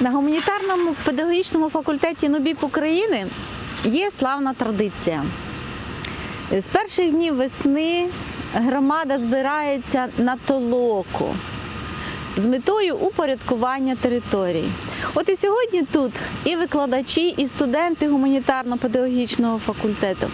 На гуманітарному педагогічному факультеті НУБІП України є славна традиція. З перших днів весни громада збирається на толоку з метою упорядкування територій. От і сьогодні тут і викладачі, і студенти гуманітарно-педагогічного факультету.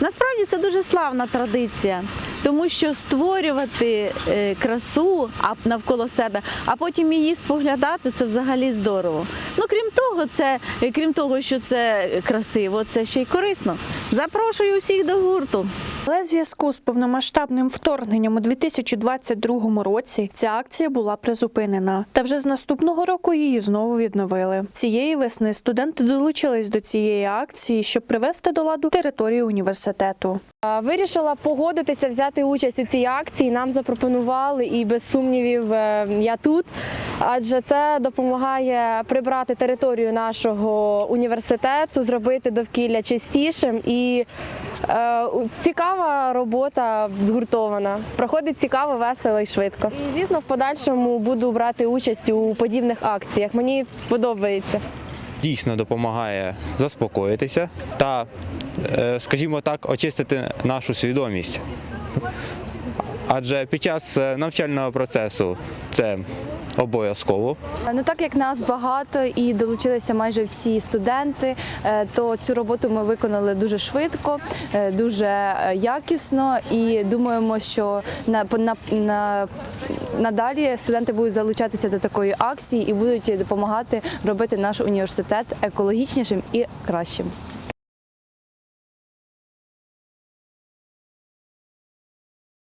Насправді це дуже славна традиція, тому що створювати е, красу навколо себе, а потім її споглядати це взагалі здорово. Ну крім того, це крім того, що це красиво, це ще й корисно. Запрошую усіх до гурту. Але в зв'язку з повномасштабним вторгненням у 2022 році ця акція була призупинена. Та вже з наступного року її знову відновили. Цієї весни студенти долучились до цієї акції, щоб привести до ладу територію університету. Вирішила погодитися взяти участь у цій акції. Нам запропонували, і без сумнівів е, я тут, адже це допомагає прибрати територію нашого університету, зробити довкілля чистішим і цікава робота згуртована. Проходить цікаво, весело і швидко. І звісно, в подальшому буду брати участь у подібних акціях. Мені подобається. дійсно допомагає заспокоїтися та, е, скажімо так, очистити нашу свідомість. Адже під час е, навчального процесу це обов'язково. Ну так як нас багато і долучилися майже всі студенти, е, то цю роботу ми виконали дуже швидко, е, дуже якісно і думаємо, що на, на, на, надалі студенти будуть залучатися до такої акції і будуть допомагати робити наш університет екологічнішим і кращим.